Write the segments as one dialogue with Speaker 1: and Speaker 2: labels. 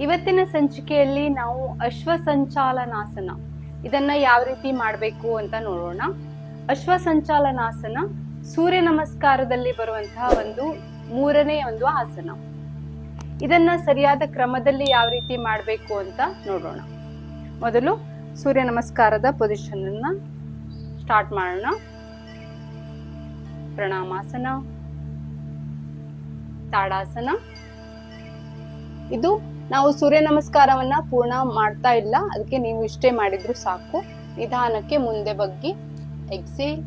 Speaker 1: ಇವತ್ತಿನ ಸಂಚಿಕೆಯಲ್ಲಿ ನಾವು ಅಶ್ವ ಸಂಚಾಲನಾಸನ ಇದನ್ನ ಯಾವ ರೀತಿ ಮಾಡಬೇಕು ಅಂತ ನೋಡೋಣ. ಅಶ್ವ ಸಂಚಾಲನಾಸನ ಸೂರ್ಯ ನಮಸ್ಕಾರದಲ್ಲಿ ಬರುವಂತಹ ಒಂದು ಮೂರನೇ ಒಂದು ಆಸನ. ಇದನ್ನ ಸರಿಯಾದ ಕ್ರಮದಲ್ಲಿ ಯಾವ ರೀತಿ ಮಾಡಬೇಕು ಅಂತ ನೋಡೋಣ. ಮೊದಲು ಸೂರ್ಯ ನಮಸ್ಕಾರದ ಪೊಸಿಷನ್ ಅನ್ನ ಸ್ಟಾರ್ಟ್ ಮಾಡೋಣ. ಪ್ರಣಾಮಾಸನ, ತಾಡಾಸನ. ಇದು ನಾವು ಸೂರ್ಯ ನಮಸ್ಕಾರವನ್ನ ಪೂರ್ಣ ಮಾಡ್ತಾ ಇಲ್ಲ. ಅದಕ್ಕೆ ನೀವು ಇಷ್ಟೇ ಮಾಡಿದ್ರು ಸಾಕು. ನಿಧಾನಕ್ಕೆ ಮುಂದೆ ಬಗ್ಗಿ. ಎಕ್ಸೇಲ್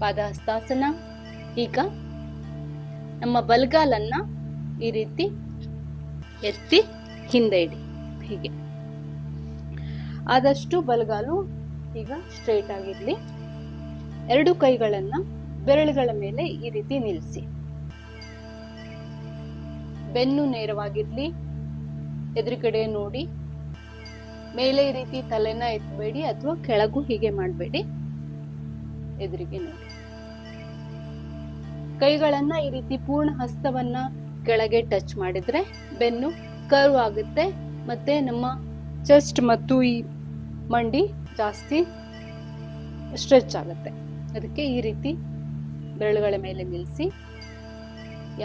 Speaker 1: ಪಾದಹಸ್ತಾಸನ. ಈಗ ನಮ್ಮ ಬಲ್ಗಾಲನ್ನ ಈ ರೀತಿ ಎತ್ತಿ ಹಿಂದೆ ಇಡಿ. ಹೀಗೆ. ಆದಷ್ಟು ಬಲಗಾಲು ಈಗ ಸ್ಟ್ರೈಟ್ ಆಗಿರ್ಲಿ. ಎರಡು ಕೈಗಳನ್ನ ಬೆರಳುಗಳ ಮೇಲೆ ಈ ರೀತಿ ನಿಲ್ಲಿಸಿ ಬೆನ್ನು ನೇರವಾಗಿರ್ಲಿ, ಎದುರುಗಡೆ ನೋಡಿ, ಮೇಲೆ ಈ ರೀತಿ ತಲೆನ ಎತ್ತಬೇಡಿ ಅಥವಾ ಕೆಳಗೂ ಹೀಗೆ ಮಾಡಬೇಡಿ, ಎದುರಿಗೆ ನೋಡಿ. ಕೈಗಳನ್ನ ಈ ರೀತಿ ಪೂರ್ಣ ಹಸ್ತವನ್ನ ಕೆಳಗೆ ಟಚ್ ಮಾಡಿದ್ರೆ ಬೆನ್ನು ಕರ್ವ್ ಆಗುತ್ತೆ, ಮತ್ತೆ ನಮ್ಮ ಚೆಸ್ಟ್ ಮತ್ತು ಈ ಮಂಡಿ ಜಾಸ್ತಿ ಸ್ಟ್ರೆಚ್ ಆಗುತ್ತೆ. ಅದಕ್ಕೆ ಈ ರೀತಿ ಬೆರಳುಗಳ ಮೇಲೆ ನಿಲ್ಲಿಸಿ, ಈ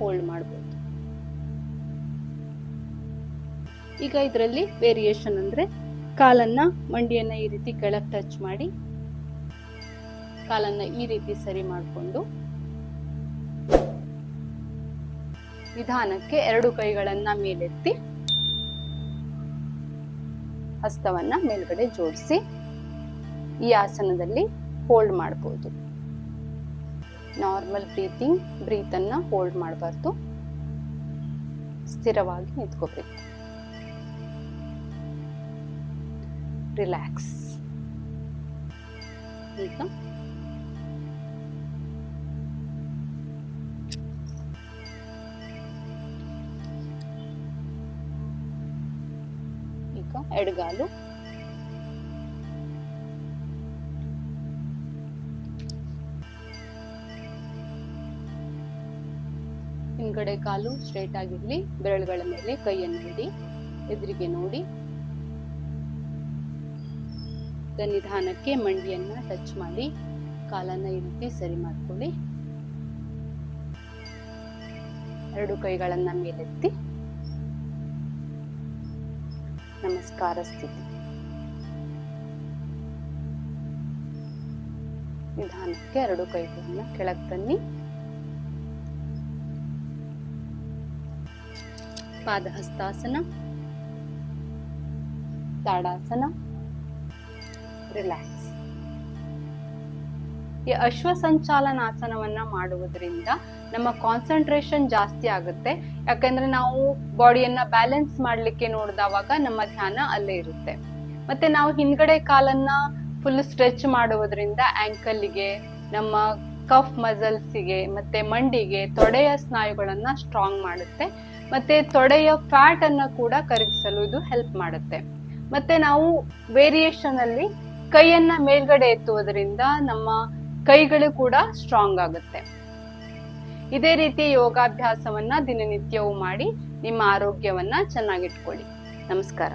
Speaker 1: ಹೋಲ್ಡ್ ಮಾಡಬಹುದು ಈಗ ಇದರಲ್ಲಿ ವೇರಿಯೇಷನ್ ಅಂದ್ರೆ ಕಾಲನ್ನ ಮಂಡಿಯನ್ನ ಈ ರೀತಿ ಕೆಳಗೆ ಟಚ್ ಮಾಡಿ, ಕಾಲನ್ನ ಈ ರೀತಿ ಸರಿ ಮಾಡಿಕೊಂಡು ನಿಧಾನಕ್ಕೆ ಎರಡು ಕೈಗಳನ್ನು ಮೇಲೆತ್ತಿ ಹಸ್ತವನ್ನ ಮೇಲ್ಗಡೆ ಜೋಡಿಸಿ ಈ ಆಸನದಲ್ಲಿ ಹೋಲ್ಡ್ ಮಾಡಬಹುದು ನಾರ್ಮಲ್ ಬ್ರೀತಿಂಗ್ ಬ್ರೀತನ್ನು ಹೋಲ್ಡ್ ಮಾಡಬಾರ್ದು. ಸ್ಥಿರವಾಗಿ ನಿಂತ್ಕೋಬೇಕು. ರಿಲ್ಯಾಕ್ಸ್ ಈಗ? ಈಗ ಎಡಗಾಲು. ಹಿಂಗಡೆ ಕಾಲು ಸ್ಟ್ರೇಟ್ ಆಗಿರ್ಲಿ ಬೆರಳುಗಳ ಮೇಲೆ ಕೈಯನ್ನು ಇಡಿ ಎದುರಿಗೆ ನೋಡಿ. ಈಗ ನಿಧಾನಕ್ಕೆ ಮಂಡಿಯನ್ನ ಟಚ್ ಮಾಡಿ, ಕಾಲನ್ನ ಈ ಸರಿ ಮಾಡ್ಕೊಳ್ಳಿ. ಎರಡು ಕೈಗಳನ್ನ ಮೇಲೆತ್ತಿ. ನಮಸ್ಕಾರ ಸ್ಥಿತಿ. ನಿಧಾನಕ್ಕೆ ಎರಡು ಕೈಗಳನ್ನ ಕೆಳಗೆ ತನ್ನಿ. ಪಾದಹಸ್ತಾಸನ, ತಾಡಾಸನ. ರಿಲ್ಯಾಕ್ಸ್ ಈ ಅಶ್ವ ಸಂಚಾಲನಾಸನವನ್ನ ಮಾಡುವುದರಿಂದ ನಮ್ಮ ಕಾನ್ಸಂಟ್ರೇಷನ್ ಜಾಸ್ತಿ ಆಗುತ್ತೆ. ಯಾಕಂದ್ರೆ ನಾವು ಬಾಡಿಯನ್ನ ಬ್ಯಾಲೆನ್ಸ್ ಮಾಡ್ಲಿಕ್ಕೆ ನೋಡಿದವಾಗ ನಮ್ಮ ಧ್ಯಾನ ಅಲ್ಲೇ ಇರುತ್ತೆ. ಮತ್ತೆ ನಾವು ಹಿಂದ್ಗಡೆ ಕಾಲನ್ನ ಫುಲ್ ಸ್ಟ್ರೆಚ್ ಮಾಡುವುದರಿಂದ ಆಂಕಲ್ಗೆ ನಮ್ಮ ಕಫ್ ಮಸಲ್ಸಿಗೆ ಮತ್ತೆ ಮಂಡಿಗೆ ತೊಡೆಯ ಸ್ನಾಯುಗಳನ್ನ ಸ್ಟ್ರಾಂಗ್ ಮಾಡುತ್ತೆ. ಮತ್ತೆ ತೊಡೆಯ ಫ್ಯಾಟ್ ಅನ್ನ ಕೂಡ ಕರಗಿಸಲು ಇದು ಹೆಲ್ಪ್ ಮಾಡುತ್ತೆ. ಮತ್ತೆ ನಾವು ವೇರಿಯೇಷನ್ ಅಲ್ಲಿ ಕೈಯನ್ನ ಮೇಲ್ಗಡೆ ಎತ್ತುವುದರಿಂದ ನಮ್ಮ ಕೈಗಳು ಕೂಡ ಸ್ಟ್ರಾಂಗ್ ಆಗುತ್ತೆ. ಇದೇ ರೀತಿ ಯೋಗಾಭ್ಯಾಸವನ್ನ ದಿನನಿತ್ಯವೂ ಮಾಡಿ ನಿಮ್ಮ ಆರೋಗ್ಯವನ್ನ ಚೆನ್ನಾಗಿಟ್ಕೊಳ್ಳಿ. ನಮಸ್ಕಾರ.